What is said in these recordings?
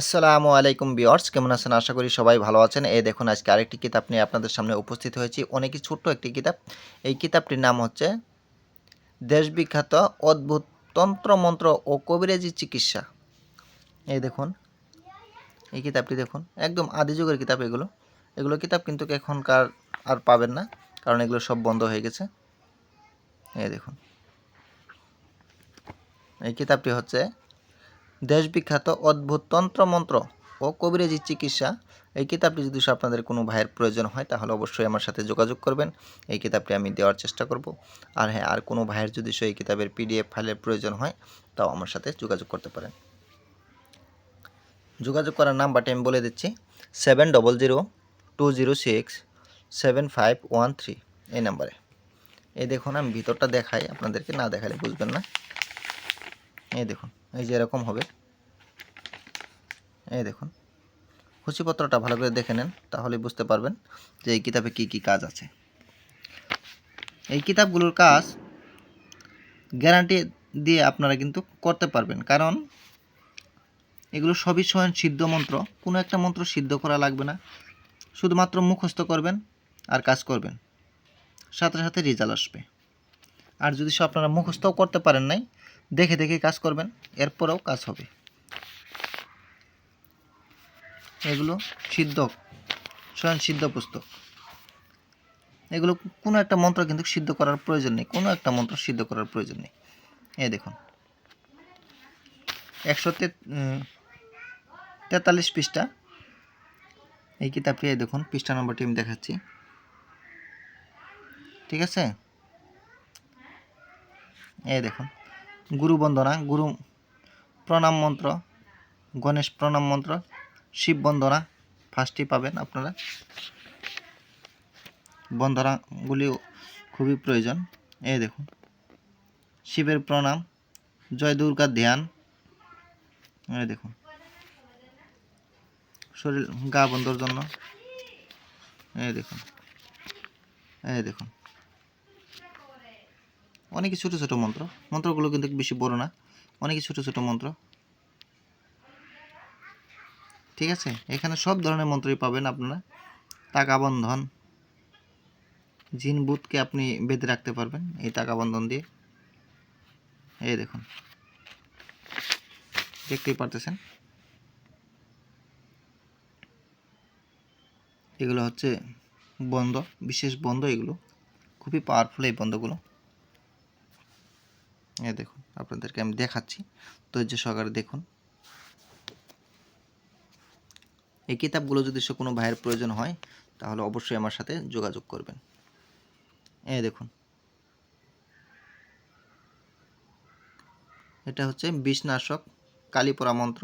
আসসালামু আলাইকুম বিয়ার্স কেমন আছেন? আশা করি সবাই ভালো আছেন। এই দেখুন, আজকে আরেকটি কিতাব নিয়ে আপনাদের সামনে উপস্থিত হয়েছি। অনেকই ছোট্ট একটি কিতাব। এই কিতাবটির নাম হচ্ছে দেশবিখ্যাত অদ্ভুত তন্ত্রমন্ত্র ও কবিরাজি চিকিৎসা। এই দেখুন, এই কিতাবটি দেখুন, একদম আদি যুগের কিতাব এগুলো। এগুলো কিতাব কিন্তু এখনকার আর পাবেন না, কারণ এগুলো সব বন্ধ হয়ে গেছে। এই দেখুন, এই কিতাবটি হচ্ছে দেশবিখ্যাত অদ্ভুত তন্ত্রমন্ত্র ও কবিরাজি চিকিৎসা। এই কিতাবটি যদি আপনাদের কোনো ভাইয়ের প্রয়োজন হয়, তাহলে অবশ্যই আমার সাথে যোগাযোগ করবেন। এই কিতাবটি আমি দেওয়ার চেষ্টা করব। আর হ্যাঁ আর কোনো ভাইয়ের যদি সেই কিতাবের পিডিএফ ফাইলের প্রয়োজন হয়, তাও আমার সাথে যোগাযোগ করতে পারেন। যোগাযোগ করার নাম্বারটি আমি বলে দিচ্ছি, seven double zero two zero six seven five one three এই নাম্বারে। এই দেখুন, আমি ভিতরটা দেখাই, আপনাদেরকে না দেখালে বুঝবেন না। এই দেখুন। এই যে এরকম হবে। এই দেখুন। সূচিপত্রটা ভালো করে দেখে নেন, তাহলে বুঝতে পারবেন যে এই কিতাবে কি কি কাজ আছে। এই কিতাবগুলোর কাজ গ্যারান্টি দিয়ে আপনারা কিন্তু করতে পারবেন। কারণ এগুলো সবই স্বয়ং সিদ্ধ মন্ত্র। কোনো একটা মন্ত্র সিদ্ধ করা লাগবে না। শুধুমাত্র মুখস্থ করবেন আর কাজ করবেন। সাথে সাথে রেজাল্ট আসবে। আর যদি সে আপনারা মুখস্থও করতে পারেন নাই দেখে দেখে কাজ করবেন, এরপরেও কাজ হবে। এগুলো সিদ্ধ স্বয়ং সিদ্ধ পুস্তক। এগুলো কোনো একটা মন্ত্র কিন্তু সিদ্ধ করার প্রয়োজন নেই, কোনো একটা মন্ত্র সিদ্ধ করার প্রয়োজন নেই। এই দেখুন। একশো তেতাল্লিশ পৃষ্ঠা। এই কিতাবটি দেখুন, পৃষ্ঠা নম্বরটি আমি দেখাচ্ছি। ঠিক আছে? এই দেখুন। গুরু বন্দনা, গুরু প্রণাম মন্ত্র, গণেশ প্রণাম মন্ত্র, শিব বন্দনা ফার্স্টই পাবেন আপনারা। বন্দনাগুলিও খুবই প্রয়োজন। এই দেখুন, শিবের প্রণাম, জয় দুর্গার ধ্যান, এই দেখুন, শরীর গা বন্ধর জন্য, এই দেখুন এই দেখুন। অনেকই ছোটো ছোটো মন্ত্র। মন্ত্রগুলো কিন্তু বেশি বড় না। অনেকই ছোটো ছোটো মন্ত্র। ঠিক আছে? এখানে সব ধরনের মন্ত্রই পাবেন আপনারা। টাকা বন্ধন জিন বুথকে আপনি বেঁধে রাখতে পারবেন এই টাকা বন্ধন দিয়ে। এই দেখুন। দেখতেই পারতেছেন? এগুলো হচ্ছে বন্ধ, বিশেষ বন্ধ এগুলো। খুবই পাওয়ারফুল এই বন্ধগুলো। এ দেখুন, আপনাদেরকে আমি দেখাচ্ছি। ধৈর্য সহকারে দেখুন। এই কিতাবগুলো যদি সে কোনো ভাইয়ের প্রয়োজন হয়, তাহলে অবশ্যই আমার সাথে যোগাযোগ করবেন। এই দেখুন। এটা হচ্ছে বিষনাশক কালীপরা মন্ত্র।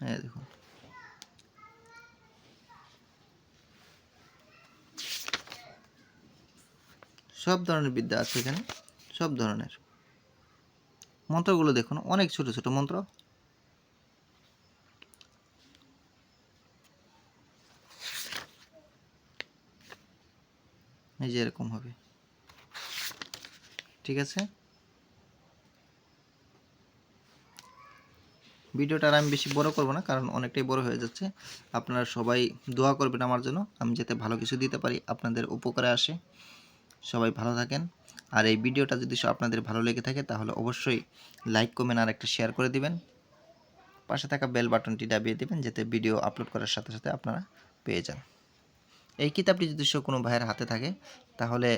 এই দেখুন। সব ধরনের বিদ্যা আছে এখানে, সব ধরনের। মন্ত্রগুলো দেখুন, অনেক ছোট ছোট মন্ত্র। এই যে এরকম হবে। ঠিক আছে? ভিডিওটা আর আমি বেশি বড় করব না, কারণ অনেকটাই বড় হয়ে যাচ্ছে। আপনারা সবাই দোয়া করবেন আমার জন্য, আমি যাতে ভালো কিছু দিতে পারি, আপনাদের উপকারে আসে। সবাই ভালো থাকেন। আর এই ভিডিওটা যদি আপনাদের ভালো লেগে থাকে, তাহলে অবশ্যই লাইক, কমেন্ট আর একটা শেয়ার করে দিবেন। পাশে থাকা বেল বাটনটি দাবিয়ে দেবেন, যাতে ভিডিও আপলোড করার সাথে সাথে আপনারা পেয়ে যান। এই কিতাবটি যদি কোনো ভাইয়ের হাতে থাকে, তাহলে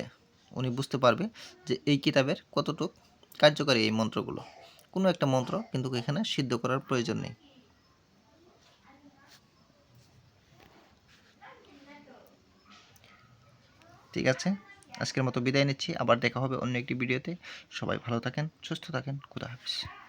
উনি বুঝতে পারবে যে এই কিতাবের কতটুক কার্যকরী এই মন্ত্রগুলো। কোনো একটা মন্ত্র কিন্তু এখানে সিদ্ধ করার প্রয়োজন নেই। ঠিক আছে? আজকের মতো বিদায় নিচ্ছি, আবার দেখা হবে অন্য একটি ভিডিওতে। সবাই ভালো থাকেন, সুস্থ থাকেন, খুদা হাফিজ।